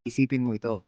Isipin mo ito.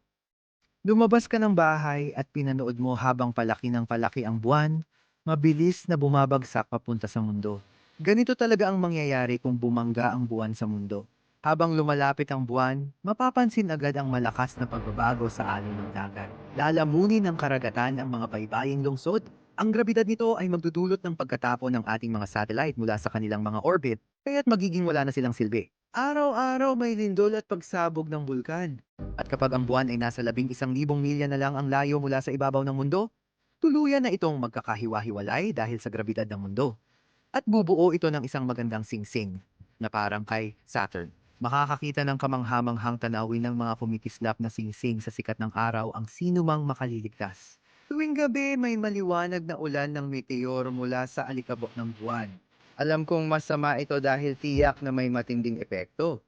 Lumabas ka ng bahay at pinanood mo habang palaki ng palaki ang buwan, mabilis na bumabagsak papunta sa mundo. Ganito talaga ang mangyayari kung bumangga ang buwan sa mundo. Habang lumalapit ang buwan, mapapansin agad ang malakas na pagbabago sa alon ng dagat. Lalamunin ng karagatan ang mga baybaying lungsod. Ang grabidad nito ay magdudulot ng pagkatapon ng ating mga satellite mula sa kanilang mga orbit, kaya't magiging wala na silang silbi. Araw-araw may lindol at pagsabog ng bulkan. At kapag ang buwan ay nasa labing isang libong milya na lang ang layo mula sa ibabaw ng mundo, tuluyan na itong magkakahiwa-hiwalay dahil sa grabidad ng mundo. At bubuo ito ng isang magandang singsing na parang kay Saturn. Makakakita ng kamanghamanghang tanawin ng mga kumikislap na singsing sa sikat ng araw ang sinumang makaliligtas. Tuwing gabi may maliwanag na ulan ng meteor mula sa alikabok ng buwan. Alam kong masama ito dahil tiyak na may matinding epekto.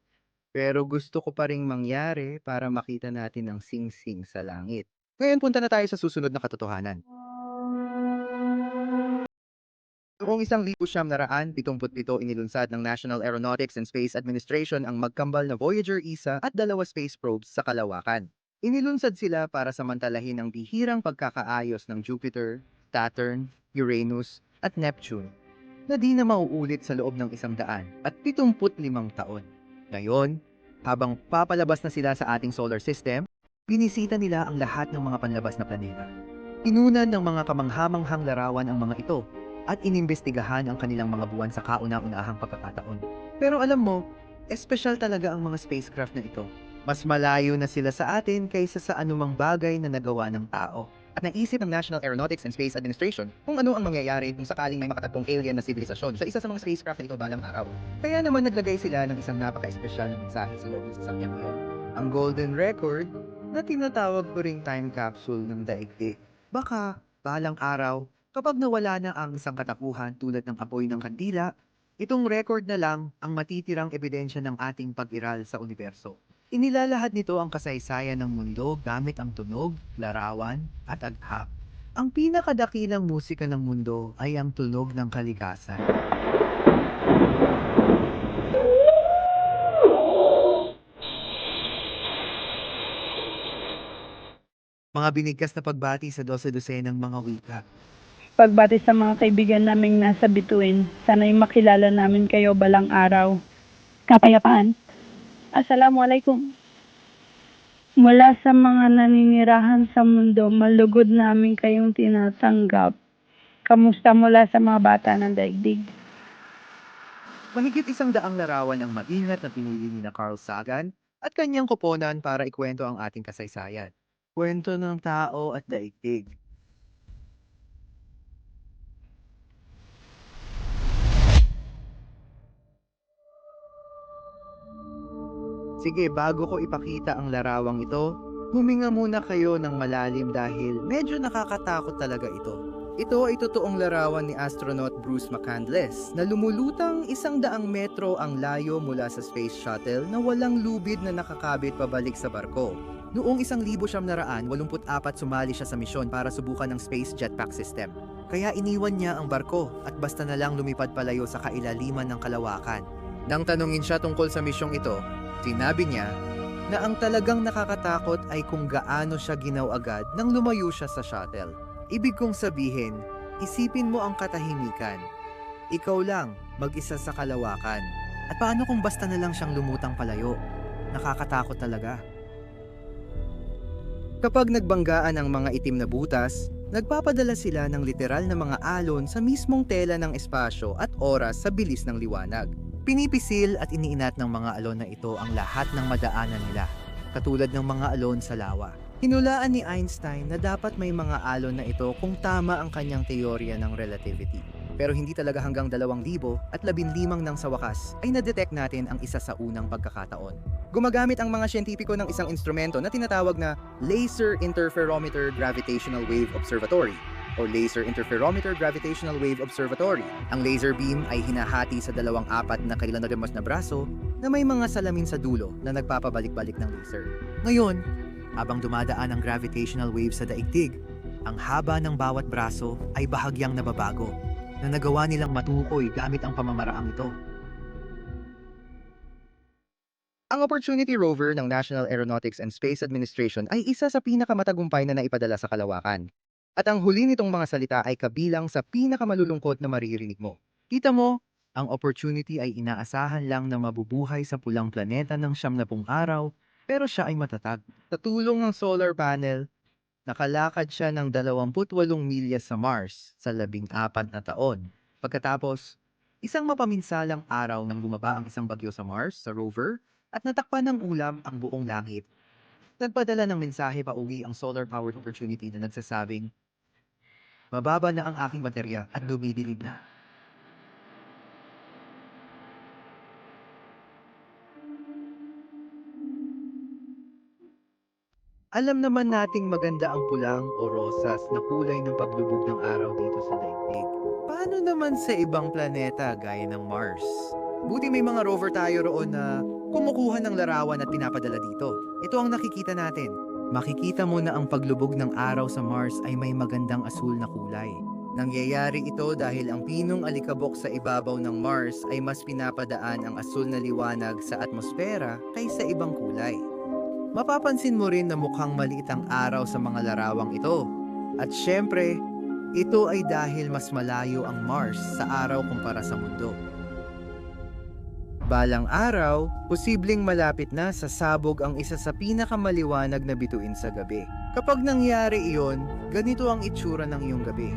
Pero gusto ko pa ring mangyari para makita natin ang sing-sing sa langit. Ngayon punta na tayo sa susunod na katotohanan. Noong isang libo siyam na raan, 77 inilunsad ng National Aeronautics and Space Administration ang magkambal na Voyager isa at dalawa space probes sa kalawakan. Inilunsad sila para samantalahin ang bihirang pagkakaayos ng Jupiter, Saturn, Uranus, at Neptune na di na mauulit sa loob ng isang daan at 75 taon. Ngayon, habang papalabas na sila sa ating solar system, binisita nila ang lahat ng mga panlabas na planeta. Inunan ng mga kamanghamanghang larawan ang mga ito at inimbestigahan ang kanilang mga buwan sa kauna-unahang pagkakataon. Pero alam mo, espesyal talaga ang mga spacecraft na ito. Mas malayo na sila sa atin kaysa sa anumang bagay na nagawa ng tao. At naisip ng National Aeronautics and Space Administration kung ano ang mangyayari kung sakaling may makatatlong alien na sibilisasyon sa isa sa mga spacecraft na ito balang araw. Kaya naman naglagay sila ng isang napaka-espesyal na mensahe sa loob ng sasakyan ngayon. Ang Golden Record na tinatawag ko ring time capsule ng daigdig. Baka, balang araw, kapag nawala na ang isang katapuhan tulad ng apoy ng kandila, itong record na lang ang matitirang ebidensya ng ating pag-iral sa universo. Inilalahad nito ang kasaysayan ng mundo gamit ang tunog, larawan, at aghap. Ang pinakadakilang musika ng mundo ay ang tunog ng kalikasan. Mga binigkas na pagbati sa dose-dosenang mga wika. Pagbati sa mga kaibigan naming nasa bituin, sana'y makilala namin kayo balang araw. Kapayapaan. Assalamualaikum. Mula sa mga naninirahan sa mundo, malugod namin kayong tinatanggap. Kamusta mula sa mga bata ng daigdig? Mahigit isang daang larawan ang maingat na pinili ni na Carl Sagan at kanyang koponan para ikwento ang ating kasaysayan. Kwento ng tao at daigdig. Sige, bago ko ipakita ang larawang ito, huminga muna kayo ng malalim dahil medyo nakakatakot talaga ito. Ito ay totoong larawan ni astronaut Bruce McCandless na lumulutang isang daang metro ang layo mula sa space shuttle na walang lubid na nakakabit pabalik sa barko. Noong isang libo siyam na raan, 84 sumali siya sa misyon para subukan ng space jetpack system. Kaya iniwan niya ang barko at basta na lang lumipad palayo sa kailaliman ng kalawakan. Nang tanungin siya tungkol sa misyong ito, sinabi niya na ang talagang nakakatakot ay kung gaano siya ginaw agad nang lumayo siya sa shuttle. Ibig kong sabihin, isipin mo ang katahimikan. Ikaw lang, mag-isa sa kalawakan. At paano kung basta na lang siyang lumutang palayo? Nakakatakot talaga. Kapag nagbanggaan ang mga itim na butas, nagpapadala sila ng literal na mga alon sa mismong tela ng espasyo at oras sa bilis ng liwanag. Pinipisil at iniinat ng mga alon na ito ang lahat ng madaanan nila, katulad ng mga alon sa lawa. Hinulaan ni Einstein na dapat may mga alon na ito kung tama ang kanyang teorya ng relativity. Pero hindi talaga hanggang 2,000 at 15 nang sa wakas ay na-detect natin ang isa sa unang pagkakataon. Gumagamit ang mga siyentipiko ng isang instrumento na tinatawag na Laser Interferometer Gravitational Wave Observatory o Laser Interferometer Gravitational Wave Observatory. Ang laser beam ay hinahati sa dalawang apat na kailanagamos na braso na may mga salamin sa dulo na nagpapabalik-balik ng laser. Ngayon, habang dumadaan ang gravitational wave sa daigdig, ang haba ng bawat braso ay bahagyang nababago na nagawa nilang matukoy gamit ang pamamaraang ito. Ang Opportunity rover ng National Aeronautics and Space Administration ay isa sa pinakamatagumpay na naipadala sa kalawakan. At ang huli nitong mga salita ay kabilang sa pinakamalulungkot na maririnig mo. Kita mo, ang opportunity ay inaasahan lang na mabubuhay sa pulang planeta ng siyam na pung araw, pero siya ay matatag. Sa tulong ng solar panel, nakalakad siya ng 28 milya sa Mars sa 14 na taon. Pagkatapos, isang mapaminsalang araw nang bumaba ang isang bagyo sa Mars, sa rover, at natakpan ng ulam ang buong langit. Nagpadala ng mensahe pa uwi ang solar-powered opportunity na nagsasabing, Mababa na ang aking baterya at dumidilim na. Alam naman nating maganda ang pulang o rosas na kulay ng paglubog ng araw dito sa daigdig. Paano naman sa ibang planeta gaya ng Mars? Buti may mga rover tayo roon na kumukuha ng larawan at pinapadala dito. Ito ang nakikita natin. Makikita mo na ang paglubog ng araw sa Mars ay may magandang asul na kulay. Nangyayari ito dahil ang pinong alikabok sa ibabaw ng Mars ay mas pinapadaan ang asul na liwanag sa atmosfera kaysa ibang kulay. Mapapansin mo rin na mukhang maliit ang araw sa mga larawang ito. At syempre, ito ay dahil mas malayo ang Mars sa araw kumpara sa mundo. Balang araw, posibleng malapit na sa sabog ang isa sa pinakamaliwanag na bituin sa gabi. Kapag nangyari iyon, ganito ang itsura ng iyong gabi.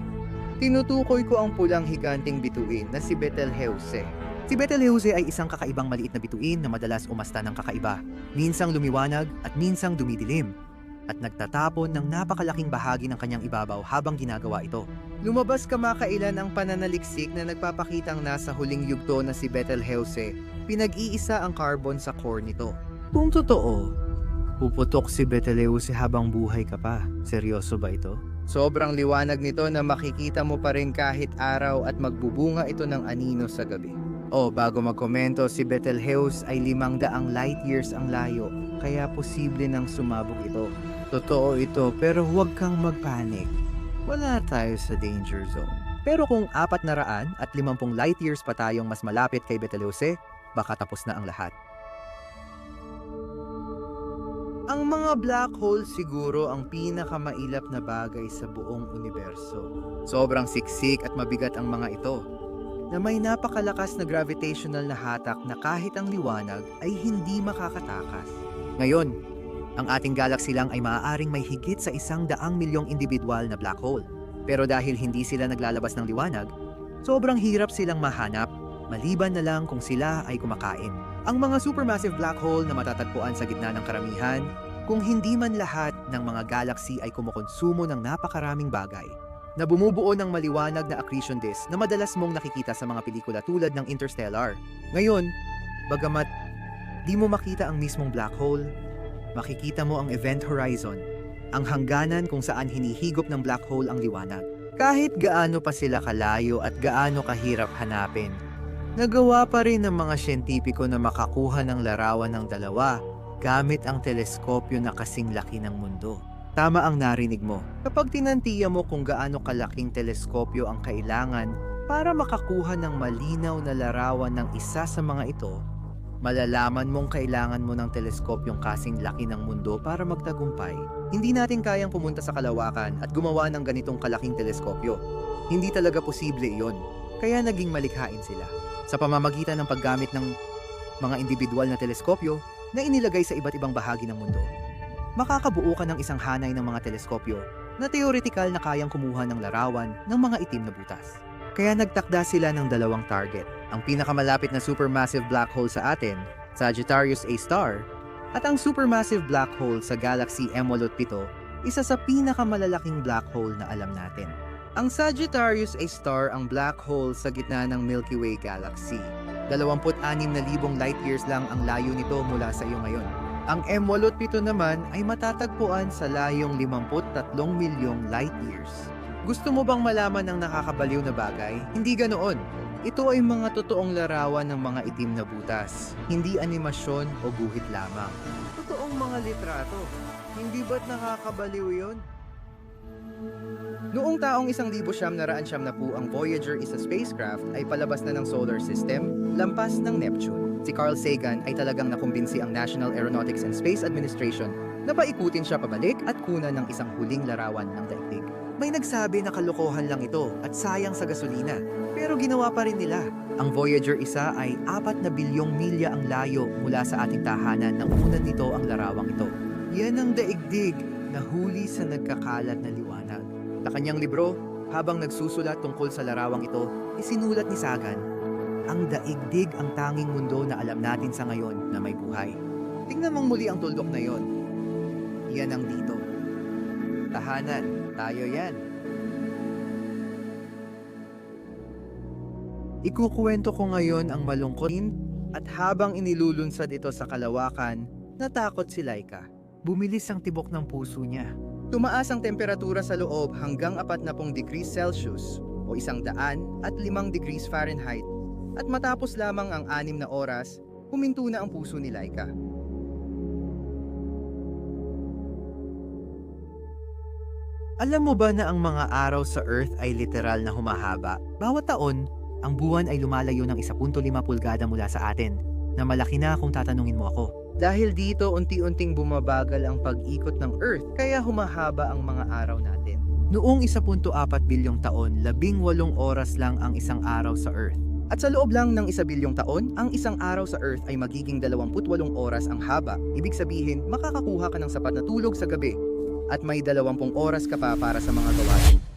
Tinutukoy ko ang pulang higanting bituin na si Betelgeuse. Si Betelgeuse ay isang kakaibang maliit na bituin na madalas umasta ng kakaiba. Minsang lumiwanag at minsang dumidilim. At nagtatapon ng napakalaking bahagi ng kanyang ibabaw habang ginagawa ito. Lumabas kamakailan ang pananaliksik na nagpapakitang nasa huling yugto na si Betelgeuse. Pinag-iisa ang carbon sa core nito. Kung totoo, puputok si Betelgeuse habang buhay ka pa. Seryoso ba ito? Sobrang liwanag nito na makikita mo pa rin kahit araw at magbubunga ito ng anino sa gabi. O bago magkomento, si Betelgeuse ay limang daang light years ang layo, kaya posible nang sumabog ito. Totoo ito, pero huwag kang magpanik. Wala tayo sa danger zone. Pero kung apat na raan at limampung light years pa tayong mas malapit kay Betelgeuse, baka tapos na ang lahat. Ang mga black hole siguro ang pinakamailap na bagay sa buong universo. Sobrang siksik at mabigat ang mga ito, na may napakalakas na gravitational na hatak na kahit ang liwanag ay hindi makakatakas. Ngayon, ang ating galaxy lang ay maaaring may higit sa isang daang milyong individual na black hole. Pero dahil hindi sila naglalabas ng liwanag, sobrang hirap silang mahanap, maliban na lang kung sila ay kumakain. Ang mga supermassive black hole na matatagpuan sa gitna ng karamihan, kung hindi man lahat ng mga galaxy ay kumukonsumo ng napakaraming bagay, na bumubuo ng maliwanag na accretion disk na madalas mong nakikita sa mga pelikula tulad ng Interstellar. Ngayon, bagamat di mo makita ang mismong black hole, makikita mo ang event horizon, ang hangganan kung saan hinihigop ng black hole ang liwanag. Kahit gaano pa sila kalayo at gaano kahirap hanapin, nagawa pa rin ng mga siyentipiko na makakuha ng larawan ng dalawa gamit ang teleskopyo na kasing laki ng mundo. Tama ang narinig mo. Kapag tinantiya mo kung gaano kalaking teleskopyo ang kailangan para makakuha ng malinaw na larawan ng isa sa mga ito, malalaman mong kailangan mo ng teleskopyong kasing laki ng mundo para magtagumpay. Hindi natin kayang pumunta sa kalawakan at gumawa ng ganitong kalaking teleskopyo. Hindi talaga posible iyon. Kaya naging malikhain sila. Sa pamamagitan ng paggamit ng mga individual na teleskopyo na inilagay sa iba't ibang bahagi ng mundo, makakabuo ka ng isang hanay ng mga teleskopyo na teoretikal na kayang kumuha ng larawan ng mga itim na butas. Kaya nagtakda sila ng dalawang target. Ang pinakamalapit na supermassive black hole sa atin, Sagittarius A star, at ang supermassive black hole sa galaxy M87, isa sa pinakamalalaking black hole na alam natin. Ang Sagittarius A star ang black hole sa gitna ng Milky Way galaxy. 26,000 light years lang ang layo nito mula sa iyo ngayon. Ang M87 naman ay matatagpuan sa layong 53 milyong light years. Gusto mo bang malaman ng nakakabaliw na bagay? Hindi ganoon. Ito ay mga totoong larawan ng mga itim na butas, hindi animasyon o guhit lamang. Totoong mga litrato. Hindi ba't nakakabaliw yon? Noong taong 1990 na po ang Voyager is a spacecraft ay palabas na ng solar system, lampas ng Neptune. Si Carl Sagan ay talagang nakumbinsi ang National Aeronautics and Space Administration na paikutin siya pabalik at kunan ng isang huling larawan ng daigdig. May nagsabi na kalokohan lang ito at sayang sa gasolina, pero ginawa pa rin nila. Ang Voyager 1 ay 4 na bilyong milya ang layo mula sa ating tahanan nang unan nito ang larawang ito. Yan ang daigdig na huli sa nagkakalat na liwanag. Sa kanyang libro, habang nagsusulat tungkol sa larawang ito, isinulat ni Sagan, ang daigdig ang tanging mundo na alam natin sa ngayon na may buhay. Tingnan mong muli ang tuldok na yon. Yan ang dito. Tahanan, tayo yan. Ikukuwento ko ngayon ang malungkot at habang inilulunsad ito sa kalawakan, natakot si Laika. Bumilis ang tibok ng puso niya. Tumaas ang temperatura sa loob hanggang 40 degrees Celsius o 105 degrees Fahrenheit at matapos lamang ang anim na oras, huminto na ang puso ni Laika. Alam mo ba na ang mga araw sa Earth ay literal na humahaba? Bawat taon, ang buwan ay lumalayo ng 1.5 pulgada mula sa atin, na malaki na kung tatanungin mo ako. Dahil dito, unti-unting bumabagal ang pag-ikot ng Earth, kaya humahaba ang mga araw natin. Noong 1.4 bilyong taon, 18 oras lang ang isang araw sa Earth. At sa loob lang ng isa bilyong taon, ang isang araw sa Earth ay magiging 28 oras ang haba. Ibig sabihin, makakakuha ka ng sapat na tulog sa gabi at may 20 oras ka pa para sa mga gawain.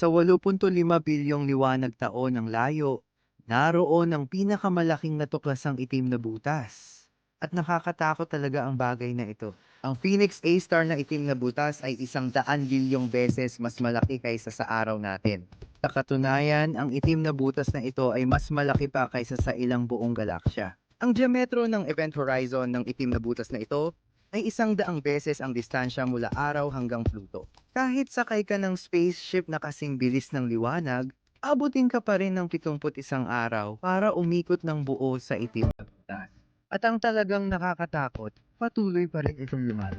Sa 8.5 bilyong liwanag taon ng layo, naroon ang pinakamalaking natuklasang itim na butas. At nakakatakot talaga ang bagay na ito. Ang Phoenix A-star na itim na butas ay isang daan bilyong beses mas malaki kaysa sa araw natin. Sa katunayan, ang itim na butas na ito ay mas malaki pa kaysa sa ilang buong galaksya. Ang diametro ng event horizon ng itim na butas na ito ay isang daang beses ang distansya mula araw hanggang Pluto. Kahit sakay ka ng spaceship na kasing bilis ng liwanag, abutin ka pa rin ng 71 araw para umikot ng buo sa itim na butas. At ang talagang nakakatakot, patuloy pa rin itong lumalas.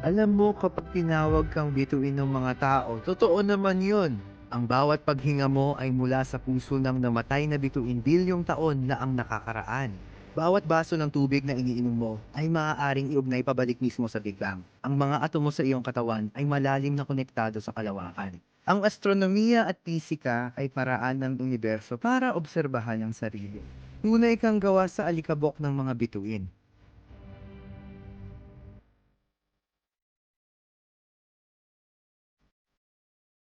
Alam mo kapag tinawag kang bituin ng mga tao, totoo naman yun. Ang bawat paghinga mo ay mula sa puso ng namatay na bituin bilyong taon na ang nakakaraan. Bawat baso ng tubig na iniinom mo ay maaaring iugnay pabalik mismo sa Big Bang. Ang mga atomo sa iyong katawan ay malalim na konektado sa kalawakan. Ang astronomiya at pisika ay paraan ng universo para obserbahan ang sarili. Tunay kang gawa sa alikabok ng mga bituin.